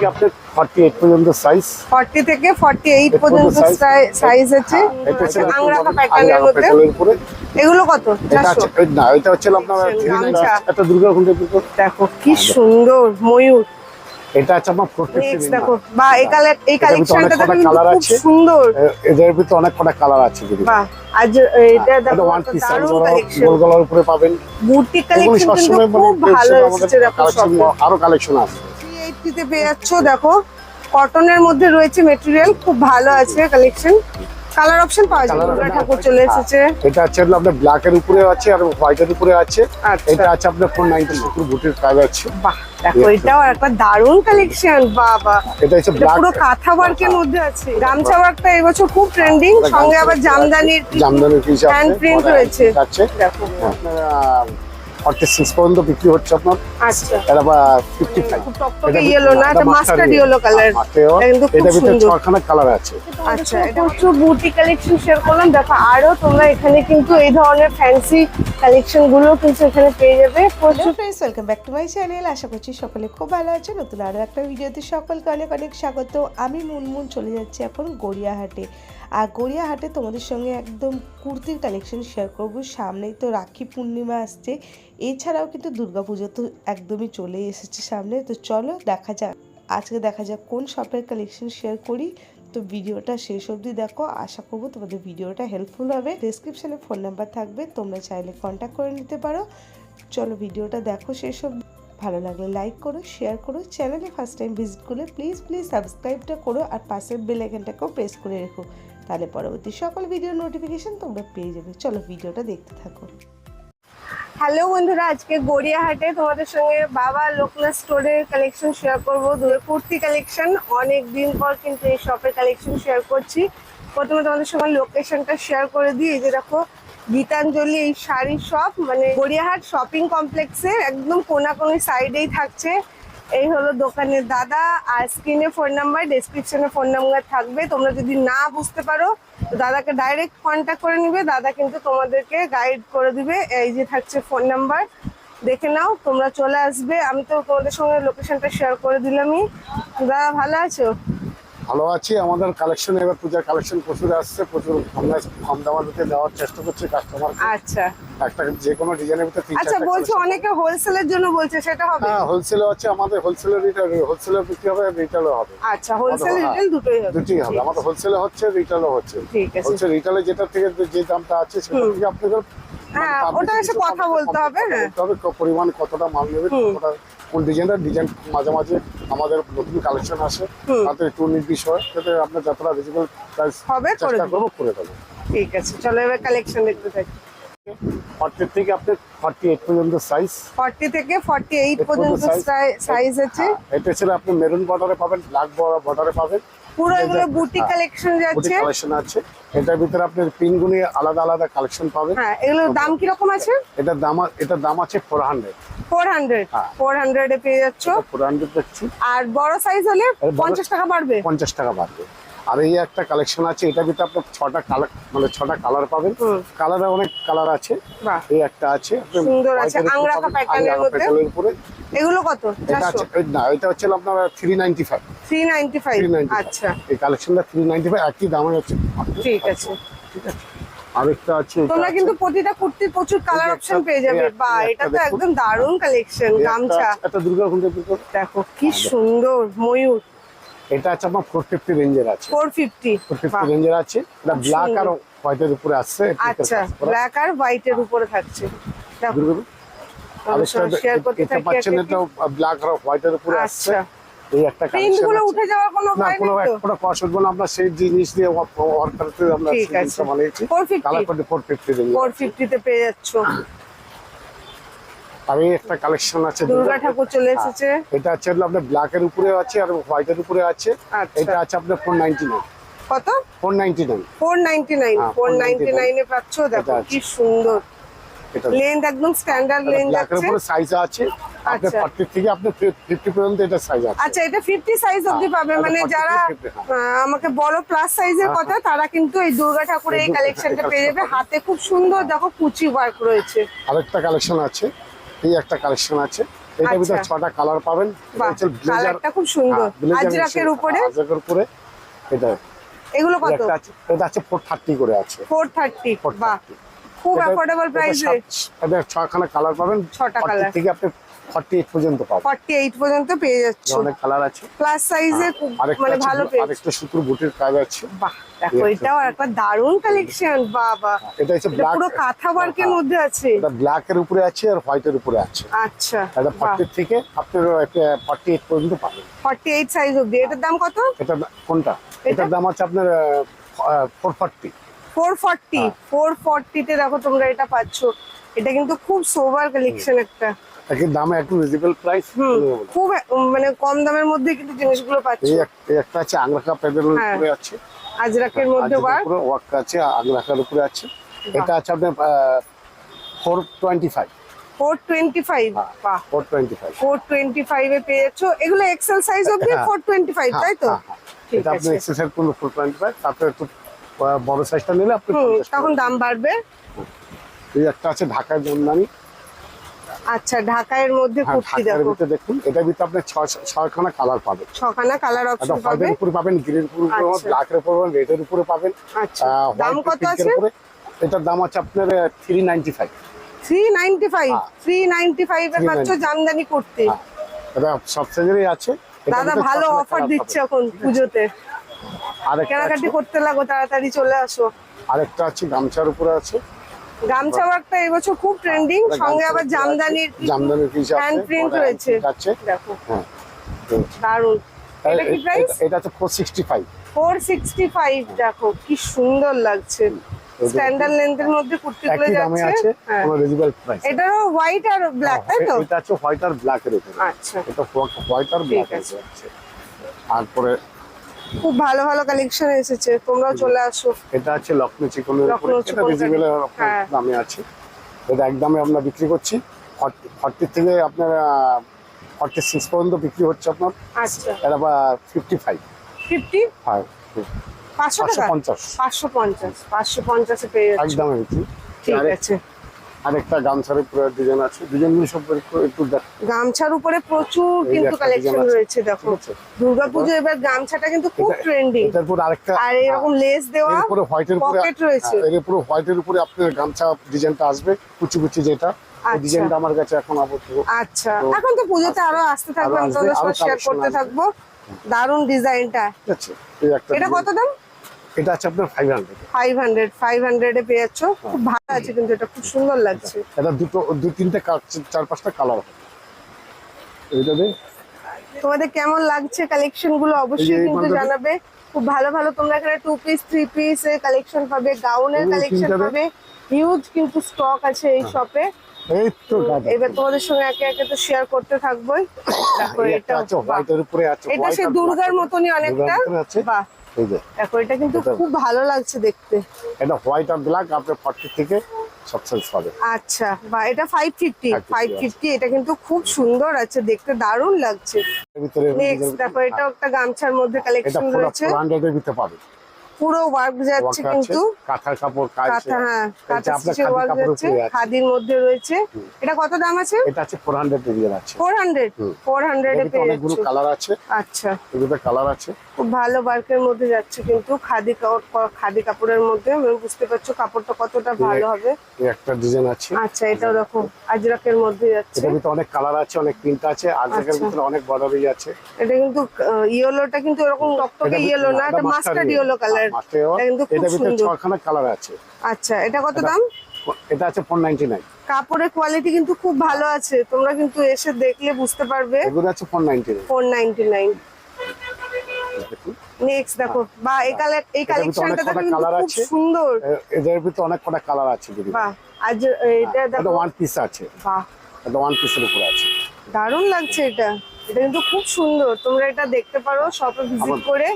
থেকে আপনার forty eight পর্যন্ত সাইজ 40 থেকে 48 পর্যন্ত সাইজ আছে। এটা আচ্ছা, আংরাখা প্যাটার্নের মধ্যে। এগুলো কত? 400 না এটা হচ্ছে আপনার গামছা। একটা দুর্গা কুণ্ডের দেখো কি সুন্দর ময়ূর। এটা আছে ফোর নেক্সট দেখো বা এই কালার এই কালেকশনটা কিন্তু colour আছে। সুন্দর। এদের ভিতরে অনেক কটা কালার আছে দিদি বাহ আজ এটা দেখো ওয়ান পিস গোল গলার উপরে পাবেন। বুটি এগুলো কালেকশন কিন্তু মানে খুব ভালো এসেছে দেখো আরও কালেকশন আছে। 380 তে পেয়ে যাচ্ছ দেখো। কটনের মধ্যে রয়েছে মেটেরিয়াল খুব ভালো আছে কালেকশন কালার অপশন পাওয়া যায় ঠাকুর চলে এসেছে। এটা আছে আপনার ব্ল্যাক এর উপরে আছে আর হোয়াইট এর উপরে আছে। আচ্ছা। এটা আছে আপনার ফোর নাইনটি শুধু বুটির কাজ আছে। বাহ দেখো এটাও একটা দারুণ কালেকশন বাবা। এটা হচ্ছে ব্ল্যাক পুরো কাঁথা ওয়ার্কের মধ্যে আছে। গামছা ওয়ার্কটা এবছর খুব ট্রেন্ডিং সঙ্গে আবার জামদানির জামদানির পিস আছে। print ওটা রয়েছে। আছে। দেখো। আপনার ফর্টি সিক্স পর্যন্ত বিক্রি হচ্ছে আপনার। আচ্ছা। এটা বা ফিফটি ফাইভ খুব ইয়েলো না এটা মাস্টার্ড ইয়েলো কালার কিন্তু খুব এটা ভিতরে ছখানা কালার আছে। আচ্ছা এটা হচ্ছে বুটি কালেকশন শেয়ার করলাম। দেখো আরও তোমরা এখানে কিন্তু এই ধরনের ফ্যান্সি কালেকশনগুলো কিন্তু এখানে পেয়ে যাবে। প্রচুর friends welcome back to my channel আশা করছি সকলে খুব ভালো আছে। নতুন আরও একটা ভিডিওতে সকলকে অনেক অনেক স্বাগত। আমি মুনমুন চলে যাচ্ছি এখন গড়িয়াহাটে। আর গড়িয়াহাটে তোমাদের সঙ্গে একদম কুর্তির কালেকশন শেয়ার করব। সামনেই তো রাখি পূর্ণিমা আসছে। এছাড়াও কিন্তু দুর্গাপুজো তো একদমই চলে এসেছে সামনে, তো চলো দেখা যাক। আজকে দেখা যাক কোন শপের কালেকশন শেয়ার করি। তো ভিডিওটা শেষ অবধি দেখো, আশা করব তোমাদের ভিডিওটা হেল্পফুল হবে। ডেসক্রিপশানে ফোন নাম্বার থাকবে, তোমরা চাইলে কন্ট্যাক্ট করে নিতে পারো। চলো ভিডিওটা দেখো সেসব ভালো লাগলে লাইক করো শেয়ার করো। চ্যানেলে ফার্স্ট টাইম ভিজিট করলে প্লিজ প্লিজ সাবস্ক্রাইবটা করো আর পাশের বেল আইকনটাকেও প্রেস করে রেখো। তাহলে পরবর্তী সকল ভিডিওর নোটিফিকেশান তোমরা পেয়ে যাবে। চলো ভিডিওটা দেখতে থাকো। হ্যালো বন্ধুরা, আজকে গড়িয়াহাটে তোমাদের সঙ্গে বাবা লোকনাথ স্টোরের কালেকশন শেয়ার করব। দুটো কুর্তি কালেকশন অনেক দিন পর কিন্তু এই শপের কালেকশন শেয়ার করছি। প্রথমে তোমাদের সঙ্গে লোকেশনটা শেয়ার করে দিই। যে দেখো, গীতাঞ্জলি এই শাড়ি শপ মানে গড়িয়াহাট শপিং কমপ্লেক্সের একদম কোনাকুনি সাইডেই থাকছে। এই হলো দোকানের দাদা, আর স্ক্রিনে ফোন নাম্বার ডেসক্রিপশনে ফোন নাম্বার থাকবে। তোমরা যদি না বুঝতে পারো দাদাকে ডাইরেক্ট কন্ট্যাক্ট করে নিবে। দাদা কিন্তু তোমাদেরকে গাইড করে দিবে। এই যে থাকছে ফোন নাম্বার দেখে নাও, তোমরা চলে আসবে। আমি তো তোমাদের সঙ্গে লোকেশনটা শেয়ার করে দিলামই। দাদা, ভালো আছো? ভালো আছি আমাদের কালেকশন এবার পূজার কালেকশন প্রচুর আসছে প্রচুর কম দামের ভিতরে দেওয়ার চেষ্টা করছি কাস্টমার আচ্ছা। একটা যে কোনো ডিজাইনের ভিতরে তিন আচ্ছা বলছো অনেকে হোলসেলের জন্য বলছে সেটা হবে? হ্যাঁ আছে আমাদের রিটেল বিক্রি হবে রিটেলও হবে। আচ্ছা হোলসেল রিটেল দুটোই হবে। আমাদের হোলসেলে হচ্ছে রিটেলও হচ্ছে। ঠিক আছে। হোলসেল রিটেলে যেটা থেকে যে- দামটা আছে সেটা থেকে আপনাদের হ্যাঁ, মানে ওটা এসে কথা বলতে হবে, হ্যাঁ। ক- পরিমাণ কতটা মাল নেবে কতটা কোন ডিজাইনটা ডিজাইন মাঝে মাঝে আমাদের নতুন কালেকশন আসে। তাতে একটু নির্দিষ্ট হয় যাতে আপনার যতটা রিজনেবল প্রাইস হবে, করে চেষ্টা করব করে দেবো ঠিক আছে চলো এবার কালেকশন দেখতে থাকি। ফর্টি থেকে আপনার ফর্টি এইট পর্যন্ত সাইজ 40 থেকে 48 এর পর্যন্ত সাইজ আছে। এটা ছিল আপনি মেরুন বর্ডারে পাবেন ব্ল্যাক বর্ডারে পাবেন। পুরো এগুলো বুটি হ্যাঁ, কালেকশন যাচ্ছে। কালেকশন আছে। এটার ভিতরে পিনগুলি আলাদা আলাদা কালেকশন পাবেন। হ্যাঁ এগুলোর দাম কি রকম আছে? এটার দাম এটার দাম আছে ফোর হান্ড্রেড 400 হ্যাঁ। 400 এ পেয়ে যাচ্ছ। ফোর হান্ড্রেড দেখছি। আর বড় সাইজ হলে এর 50 টাকা বাড়বে। পঞ্চাশ টাকা বাড়বে। আর এই একটা কালেকশন আছে এটার ভিতরে আপনার ছটা কালার মানে ছটা কালার পাবেন। কালারে অনেক কালার আছে। এই একটা আছে। সুন্দর আছে, উপরে মধ্যে। এগুলো কত? এটা আছে 400 না এটা হচ্ছে আপনার থ্রি নাইনটি ফাইভ 395 আচ্ছা। এই কালেকশনটা থ্রি নাইনটি ফাইভ একই দামে আছে ঠিক আছে। ঠিক আছে। আরেকটা আছে তোমরা কিন্তু প্রতিটা কুর্তির প্রচুর কালার অপশন পেয়ে যাবে। বা এটা তো একদম দারুণ কালেকশন গামছা। আছে, একটা দুর্গা কুণ্ডের দেখো কি সুন্দর ময়ূর। এটা আছে ফোর ফিফটি রেঞ্জের আছে। 450 ফোর ফিফটি বাহ। রেঞ্জের আছে। এটা ব্ল্যাক আর হোয়াইটের উপরে আসছে আচ্ছা ব্ল্যাক আর হোয়াইটের উপরে থাকছে। দেখো করতে এটা পাচ্ছেন এটা ব্ল্যাক আর হোয়াইটের উপরে আসছে। আচ্ছা। এই একটা উঠে যাওয়ার কোনো না নেই তো? একটা কষ্ট উঠবো না আমরা সেই জিনিস দিয়ে ওয়ার্ক করতে আমরা ঠিক আছে। বানিয়েছি। কালার 450 তে পেয়ে যাচ্ছ। আর এই একটা কালেকশন আছে দুর্গা ঠাকুর চলে এসেছে। এটা আছে আপনার ব্ল্যাক এর উপরে আছে আর হোয়াইটের উপরে আছে। আচ্ছা। এটা আছে আপনার ফোর নাইনটি নাইন কত? ফোর নাইনটি নাইন 499 হ্যাঁ, 499 এ পাচ্ছ। দেখো। কি সুন্দর। লেন্থ একদম স্ট্যান্ডার্ড লেন্থ উপরে সাইজ আছে। আপনার আচ্ছা। ফর্টি থেকে আপনার ফিফটি পর্যন্ত এটা সাইজ আছে। আচ্ছা এটা 50 সাইজ অবধি হ্যাঁ, পাবে মানে যারা থেকে 50, হ্যাঁ। আমাকে বড় প্লাস সাইজের হ্যাঁ, কথা তারা কিন্তু এই দুর্গা ঠাকুরের এই কালেকশনটা পেয়ে যাবে। হাতে খুব সুন্দর দেখো কুচি ওয়ার্ক রয়েছে। আরেকটা কালেকশন আছে। এই একটা কালেকশন আছে। এটার ভিতরে আচ্ছা। ছটা কালার পাবেন। কালারটা খুব সুন্দর। আজরাকের উপরে। আজরাকের উপরে। এটা। এগুলো কত? আছে এটা আছে ফোর থার্টি করে আছে। ফোর থার্টি 430 বাহ। খুব অ্যাফোর্ডেবল প্রাইসে এটা ছখানা কালার পাবেন। ছটা 40 colour। থেকে আপনি ফর্টি এইট পর্যন্ত পাবেন। ফর্টি এইট পর্যন্ত পেয়ে যাচ্ছ। অনেক কালার আছে। প্লাস সাইজে আরেকটা মানে ভালো পেয়ে আরেকটা সুতোর বুটির কাজ আছে। বাহ দেখো এটাও একটা। দারুণ কালেকশন বাহ বাহ এটা হচ্ছে ব্ল্যাক পুরো কাঁথা ওয়ার্কের মধ্যে আছে। এটা ব্ল্যাক এর উপরে আছে আর হোয়াইট এর উপরে আছে। আচ্ছা এটা ফর্টি থেকে আপনার ফর্টি এইট পর্যন্ত পাবেন। ফর্টি এইট সাইজ অব্দি এটার দাম কত? এটা কোনটা? এটার দাম আছে আপনার ফোর ফর্টি ফোর ফর্টি হ্যাঁ। ফোর ফর্টিতে দেখো তোমরা এটা পাচ্ছ। এটা কিন্তু খুব সোবার কালেকশন একটা। দাম একটু রিজনেবল প্রাইস খুব মানে কম দামের মধ্যে কিন্তু জিনিসগুলো পাচ্ছ। একটা আছে আংরাখা প্যাডের হ্যাঁ। উপরে আছে। আজরাকের মধ্যে আজকের বার। উপরে ওয়ার্ক আছে আংরাখার উপরে আছে। এটা আছে আপনার four twenty five four twenty five হ্যাঁ। বাহ। Four twenty five four twenty ফাইভে পেয়ে যাচ্ছ এগুলো এক্সেল সাইজ হ্যাঁ। টোয়েন্টি ফাইভ তাই তো? এটা আপনি ফোর টোয়েন্টি ফাইভ তারপরে একটু আহ, বড় সাইজটা নিলে আপনি হুম 50 তখন দাম বাড়বে। এই একটা আছে ঢাকার জামদানি আচ্ছা ঢাকায়ের মধ্যে হ্যাঁ কুর্তি দেখো। দেখুন এটার ভিতরে আপনি ছয় ছয়খানা কালার পাবেন। ছখানা কালার অপশন পাবে হোয়াইটের উপরে পাবেন গ্রিন উপরে পাবেন আচ্ছা। ব্ল্যাকের উপরে পাবেন রেডের উপরে পাবেন আচ্ছা। দাম কত আছে? এটার দাম আছে আপনার three ninety five three ninety five হ্যাঁ। থ্রি নাইনটি ফাইভ এ পাচ্ছ 395 জামদানি কুর্তি। এটা সব সাইজেরই আছে। দাদা ভালো অফার দিচ্ছে এখন পুজোতে। কেনাকাটি করতে লাগো তাড়াতাড়ি চলে আসো। আরেকটা আছে গামছার উপরে আছে। গামছা ওয়ার্কটা এবছর খুব ট্রেন্ডিং সঙ্গে আবার জামদানির জামদানির পিস আছে হ্যান্ড প্রিন্ট রয়েছে। আছে। দেখো। হ্যাঁ দারুণ এটা কি প্রাইস এটা- ফোর সিক্সটি ফাইভ দেখো কি সুন্দর লাগছে। স্ট্যান্ডার্ড লেন্থের মধ্যে কুর্তিগুলো একই দামে যাচ্ছে। হ্যাঁ। কোনো রিজনেবল প্রাইস এটারও হোয়াইট আর ব্ল্যাক তাই তো? এটা আছে হোয়াইট আর ব্ল্যাক এর উপরে। আচ্ছা। এটা হোয়াইট আর ব্ল্যাক আছে। তারপরে খুব ভালো ভালো কালেকশন এসেছে তোমরাও চলে আসো। এটা আছে লক্ষ্ণৌ চিকনের উপরে এটা রিজনেবল হ্যাঁ। দামে আছে। এটা একদমে আমরা বিক্রি করছি। ফর্টি থেকে আপনার ফর্টি সিক্স পর্যন্ত বিক্রি হচ্ছে আপনার। আচ্ছা। এটা বা ফিফটি ফাইভ ফিফটি ফাইভ পাঁচশো পঞ্চাশ। পাঁচশো পঞ্চাশ পাঁচশো পঞ্চাশে পেয়ে যাচ্ছ। একদমে বিক্রি। ঠিক আছে। আরেকটা গামছার উপরে ডিজাইন আছে। সব একটু গামছার উপরে প্রচুর কিন্তু কালেকশন রয়েছে দেখো? দুর্গাপুজো এবার গামছাটা কিন্তু খুব ট্রেন্ডিং এটার উপর আরেকটা আর এরকম লেস দেওয়া এর উপরে হোয়াইটের উপরে পকেট রয়েছে। হ্যাঁ, এর উপরে হোয়াইটের উপরে আপনার গামছা ডিজাইনটা আসবে কুচি কুচি যেটা। আচ্ছা। ডিজাইনটা আমার কাছে এখন আপাতত আচ্ছা। এখন তো পুজোতে আরও আসতে থাকবে আরও আমি আসবে, তোমাদের আরও সঙ্গে শেয়ার করতে থাকব। দারুণ ডিজাইনটা। এটা। কত দাম? এটা আছে আপনার five hundred five hundred five পেয়ে যাচ্ছ খুব ভালো আছে কিন্তু এটা খুব সুন্দর লাগছে। এটা দুটো দু তিনটে চার পাঁচটা কালার তোমাদের কেমন লাগছে কালেকশনগুলো অবশ্যই কিন্তু জানাবে। খুব ভালো ভালো তোমরা এখানে টু পিস থ্রি পিস এর কালেকশন পাবে গাউনের কালেকশন পাবে। হিউজ কিন্তু স্টক আছে এই শপে গাদা এবার তোমাদের সঙ্গে একে একে তো শেয়ার করতে থাকবোই। এটা আছে হোয়াইটের উপরে আছে এটা সে দুর্গার মতনই অনেকটা। বাহ। এই যে দেখো এটা কিন্তু খুব ভালো লাগছে দেখতে। এটা হোয়াইট আর ব্ল্যাক আপনার ফর্টি থেকে সাকসেস পাবে আচ্ছা বা এটা ফাইভ ফিফটি 550 ফাইভ ফিফটি এটা কিন্তু খুব সুন্দর আছে দেখতে দারুণ লাগছে। ভিতরে নেক্সট দেখো এটাও একটা গামছার মধ্যে এটা কালেকশন পুরো রয়েছে। এর ভিতরে পাবে পুরো ওয়ার্ক যাচ্ছে কিন্তু কাঁথার কাপড় কাঁথা হ্যাঁ কাঁথা স্টিচের ওয়ার্ক যাচ্ছে খাদির মধ্যে রয়েছে। এটা কত দাম আছে? এটা আছে ফোর হান্ড্রেড এরিয়ার আছে। ফোর হান্ড্রেড হুম। ফোর হান্ড্রেডে এর ভিতরে পেয়ে অনেকগুলো কালার আছে। আচ্ছা। এগুলো কালার আছে। খুব ভালো ওয়ার্কের মধ্যে যাচ্ছে কিন্তু খাদি খাদি কাপড়ের মধ্যে। আমি বুঝতে পারছ কাপড়টা কতটা ভালো হবে। একটা ডিজাইন আছে। আচ্ছা এটাও দেখো আজরাকের মধ্যে যাচ্ছে। এটার ভিতরে অনেক কালার আছে অনেক প্রিন্ট আছে। আর্জেকের আচ্ছা। ভিতরে অনেক বর্ডারই আছে। এটা কিন্তু ইয়েলোটা কিন্তু এরকম টকটকে ইয়েলো না এটা মাস্টার্ড ইয়েলো কালার এটা কিন্তু খুব এটার ভিতরে ছখানা কালার আছে। আচ্ছা এটা কত দাম? এটা আছে কাপড়ের কোয়ালিটি কিন্তু খুব ভালো আছে। তোমরা কিন্তু এসে দেখলে বুঝতে পারবে। এগুলো আছে নেক্সট দেখো বা এই কালার কালেকশনটা খুব আছে। সুন্দর। এদের ভিতরে অনেক কটা কালার আছে দিদি বাহ আজ এটা এটা দেখো। ওয়ান পিস আছে। বাহ। এটা ওয়ান পিসের উপরে আছে। দারুণ লাগছে এটা। এটা কিন্তু খুব সুন্দর। তোমরা এটা দেখতে পারো শপে ভিজিট করে।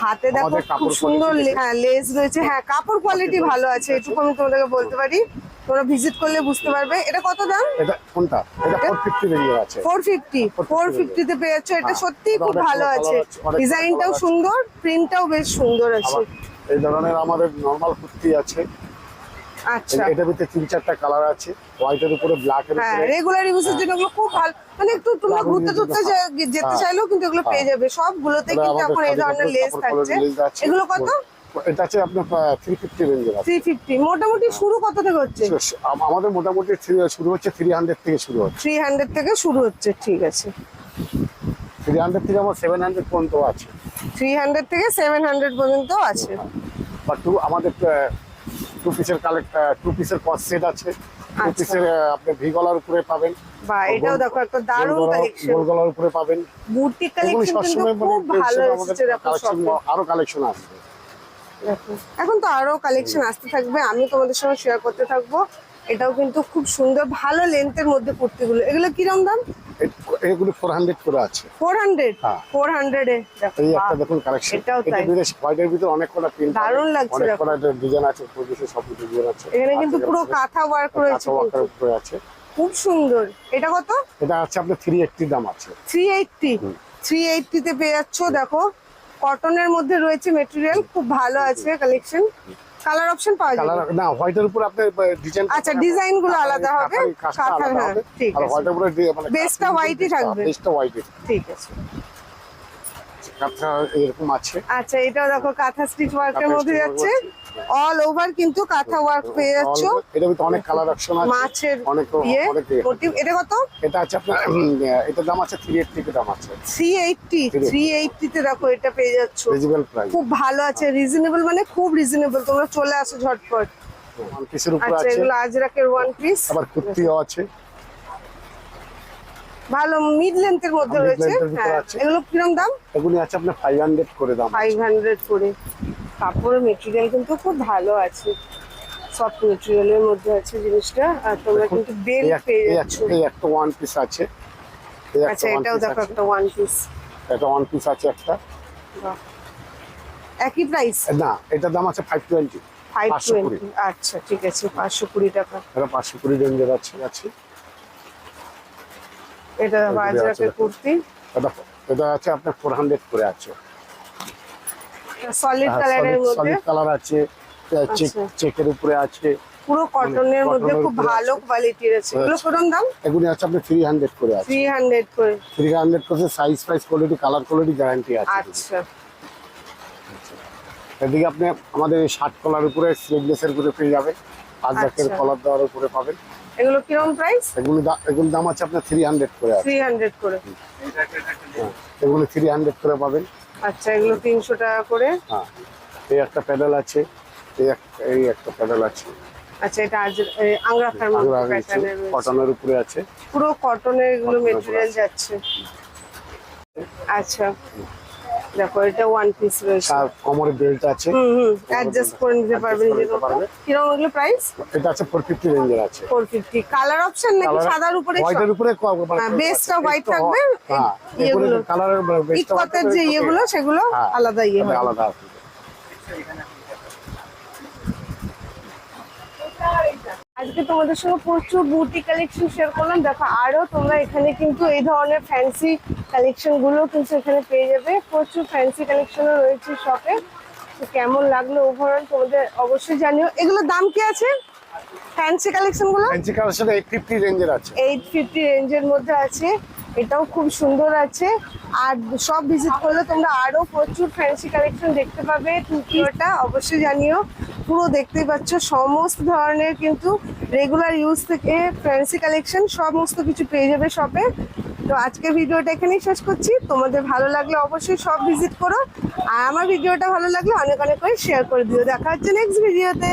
হাতে দেখো খুব সুন্দর হ্যাঁ লেস রয়েছে। হ্যাঁ কাপড় কোয়ালিটি ভালো আছে এটুকু আমি তোমাদেরকে বলতে পারি। তোমরা ভিজিট করলে বুঝতে পারবে। এটা কত দাম? এটা কোনটা? এটা ফোর ফিফটি বেরিয়ে আছে ফোর ফিফটি 450 তে পেয়ে যাচ্ছ। এটা হ্যাঁ, সত্যি খুব ভালো আছে, ডিজাইনটাও সুন্দর প্রিন্টটাও বেশ সুন্দর আছে। এই ধরনের আমাদের নর্মাল কুর্তি আছে। আচ্ছা। এটার ভিতরে তিন চারটা কালার আছে। হোয়াইটের উপরে ব্ল্যাক এর হ্যাঁ উপরে রেগুলার ইউজের জন্য এগুলো খুব ভালো। মানে একটু তোমরা ঘুরতে টুরতে হ্যাঁ। যেতে হ্যাঁ। চাইলেও কিন্তু এগুলো পেয়ে যাবে। সবগুলোতে কিন্তু এখন এই ধরনের লেস থাকছে। এগুলো কত? এটা আছে আপনার রেঞ্জের আছে। মোটামুটি শুরু কত থেকে হচ্ছে? আমাদের মোটামুটি থ্রি- শুরু হচ্ছে থ্রি হান্ড্রেড থেকে শুরু হচ্ছে। থেকে শুরু হচ্ছে ঠিক আছে। থ্রি হান্ড্রেড থেকে আমার পর্যন্ত আছে। থ্রি হান্ড্রেড থেকে পর্যন্ত আছে। আমাদের টু পিসের কালেক্ট টু পিসের কস সেট আছে। টু আচ্ছা। পিসের আপনি ভি গলার উপরে পাবেন। বা এটাও দেখো একটা দারুণ কালেকশন গোল গলার উপরে পাবেন। কালেকশন কিন্তু মানে খুব ভালো এসেছে আরও কালেকশন আসবে। এখন তো আরও কালেকশন আসতে থাকবে আমি তোমাদের সঙ্গে শেয়ার করতে থাকব। এটাও কিন্তু খুব সুন্দর ভালো লেন্থের মধ্যে কুর্তিগুলো। এগুলো কিরম দাম? এগুলো ফোর হান্ড্রেড করে আছে। ফোর হান্ড্রেড হ্যাঁ। ফোর হান্ড্রেডে দেখো এই একটা দেখুন কালেকশন তাই। বিদেশ হোয়াইটের ভিতরে অনেক কটা প্রিন্ট দারুণ লাগছে অনেক। কটা ডিজাইন আছে প্রচুর সব কিছু ডিজাইন আছে। এখানে কিন্তু পুরো কাঁথা ওয়ার্ক রয়েছে কাঁথা ওয়ার্কের কিন্তু। উপরে আছে। খুব সুন্দর। এটা কত? এটা আছে আপনার থ্রি এইটটি দাম আছে। থ্রি এইটটি থ্রি এইটটিতে পেয়ে যাচ্ছ দেখো। কটনের মধ্যে রয়েছে মেটেরিয়াল খুব ভালো আছে কালেকশন কালার অপশন পাওয়া যাবে? না হোয়াইটের উপর আপনি ডিজাইন আচ্ছা, ডিজাইনগুলো আলাদা হবে, কাঁথার, হ্যাঁ, ঠিক আর আছে। হোয়াইটের উপরে মানে বেস্টটা হোয়াইটই থাকবে। বেস্টটা হোয়াইটই ঠিক আছে। কাঁথা এরকম আছে। আচ্ছা এটাও দেখো কাঁথা স্টিচ ওয়ার্কের মধ্যে যাচ্ছে। অল ওভার কিন্তু কাঁথা ওয়ার্ক পেয়ে যাচ্ছ এটা ভিতরে অনেক কালার অপশন আছে। মাছের অনেক ইয়ে ইয়ে। মোটিভ এটা কত? এটা আছে আপনার এটার দাম আছে থ্রি এইটটি দাম আছে। থ্রি এইটটি থ্রি এইটটিতে দেখো এটা পেয়ে যাচ্ছ। রিজনেবল প্রাইস খুব ভালো আছে রিজনেবল মানে খুব রিজনেবল তোমরা চলে আসো ঝটপট। ওয়ান পিসের উপরে আচ্ছা আছে। এগুলো আজরাকের ওয়ান পিস আবার কুর্তিও আছে। ভালো মিড লেন্থের মধ্যে রয়েছে। হ্যাঁ। এগুলো কিরম দাম? এগুলি আছে আপনার ফাইভ হান্ড্রেড করে দাম ফাইভ হান্ড্রেড করে। কাপড়ের মেটেরিয়াল কিন্তু খুব ভালো আছে। সফট মেটেরিয়ালের মধ্যে আছে জিনিসটা। আর তোমরা কিন্তু বেল পেয়ে যাচ্ছ। এই একটা ওয়ান পিস আছে। একটা আচ্ছা এটাও দেখো একটা ওয়ান পিস এটা ওয়ান পিস আছে একটা। একই প্রাইস না এটার দাম আছে ফাইভ টোয়েন্টি ফাইভ টোয়েন্টি আচ্ছা ঠিক আছে পাঁচশো কুড়ি টাকা। এটা পাঁচশো কুড়ি রেঞ্জের আছে আছে। এটা আছে কুর্তি। এটা এটা আছে আপনার ফোর হান্ড্রেড করে আছে। সলিড কালারের মধ্যে। সলিড কালার আছে চেক আচ্ছা। চেকের উপরে আছে। পুরো কটনের মধ্যে খুব ভালো কোয়ালিটির আছে। এগুলো কিরম দাম? এগুলি আছে আপনার থ্রি হান্ড্রেড করে আছে। করে। করে size price quality colour quality guarantee আছে আচ্ছা। এদিকে আপনি আমাদের শার্ট কলার উপরে স্লিভলেসের উপরে পেয়ে যাবেন। পাঁচ জাকের আচ্ছা। কলার দেওয়ার উপরে পাবেন। এগুলো কিরম প্রাইস এগুলো এগুলির দাম আছে আপনার থ্রি হান্ড্রেড করে থ্রি হান্ড্রেড করে। এগুলো এগুলি থ্রি হান্ড্রেড করে পাবেন। আচ্ছা এগুলো তিনশো টাকা করে। হ্যাঁ। এই একটা প্যাডেল আছে। এই এক- এই একটা প্যাডেল আছে। আচ্ছা এটা আজ রয়েছে। কটনের উপরে আছে। পুরো কটনের এগুলো মেটেরিয়াল যাচ্ছে। আচ্ছা। দেখো এটা ওয়ান পিস রয়েছে। আর কোমরে বেল্ট আছে। হুম হুম অ্যাডজাস্ট করে নিতে পারবেন। কীরকম এগুলো প্রাইস এটা আছে ফোর ফিফটি রেঞ্জের আছে। ফোর ফিফটি কালার অপশন নাকি সাদার উপরে হোয়াইটের উপরে হ্যাঁ, base টা white থাকবে, হ্যাঁ ইয়েগুলো। কালারের ইকতের যে ইয়েগুলো সেগুলো হ্যাঁ, আলাদা ইয়ে হয়। আলাদা আছে। আজকে তোমাদের সঙ্গে প্রচুর বুটি কালেকশন শেয়ার করলাম। দেখো আরও তোমরা এখানে কিন্তু এই ধরনের ফ্যান্সি কালেকশনগুলো কিন্তু এখানে পেয়ে যাবে। প্রচুর ফ্যান্সি কালেকশনও রয়েছে শপে তো কেমন লাগল ওভারঅল তোমাদের অবশ্যই জানিও। এগুলোর দাম কি আছে? ফ্যান্সি কালেকশনগুলো? ফ্যান্সি এইট ফিফটি রেঞ্জের আছে। এইট ফিফটি রেঞ্জের মধ্যে আছে। এটাও খুব সুন্দর আছে। আর সব ভিজিট করলে তোমরা আরও প্রচুর ফ্যান্সি কালেকশন দেখতে পাবে। টুকিওটা অবশ্যই জানিও। পুরো দেখতেই পাচ্ছ সমস্ত ধরনের কিন্তু রেগুলার ইউজ থেকে ফ্যান্সি কালেকশন সমস্ত কিছু পেয়ে যাবে শপে তো আজকের ভিডিওটা এখানেই শেষ করছি। তোমাদের ভালো লাগলে অবশ্যই সব ভিজিট করো। আর আমার ভিডিওটা ভালো লাগলে অনেক অনেক করে শেয়ার করে দিও। দেখা হচ্ছে নেক্সট ভিডিওতে